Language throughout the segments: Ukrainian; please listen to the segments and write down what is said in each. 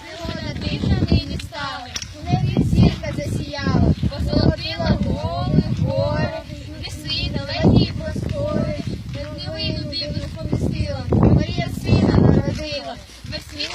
пригода дивна нині стала, у небі зірка засіяла, позолотила голи, гори, ліси, далекі простори, Вернівину дивну помістила, Марія сина народила, весь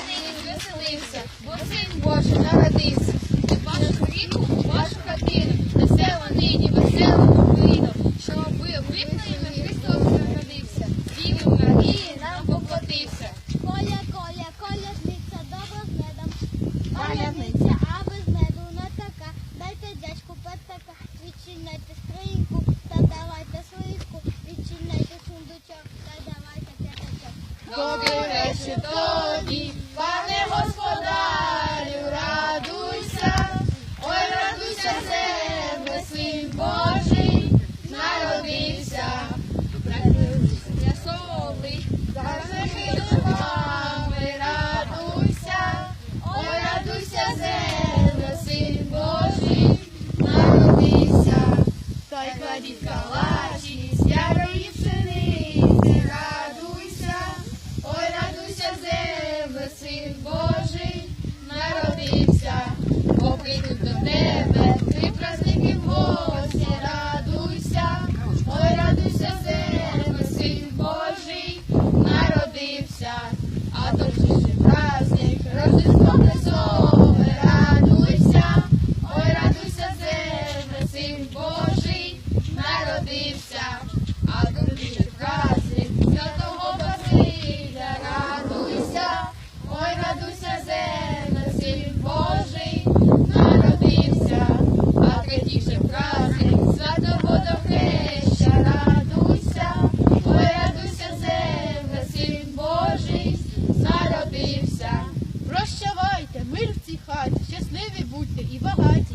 відчиняйте скриньку, та давайте сливку, відчиняйте сундучок, та давайте п'ятачок. Добрий вечір тобі, пане господарю, радуйся, ой, радуйся, земле, син Божий, народився, я соли, за духами, радуйся, ой, радуйся, земле, син Божий, народився, та й кладіть калачі, з ярої пшениці, радуйся, ой, радуйся, земле, син Божий, народився, бо прийдуть до тебе, ти праздники в гості, радуйся, ой, радуйся, земле, син Божий, народився, а то ж праздник, Рождество Христове, радуйся, ой, радуйся, земле, син Божий, народився, цій хаті. Щасливі будьте і багаті.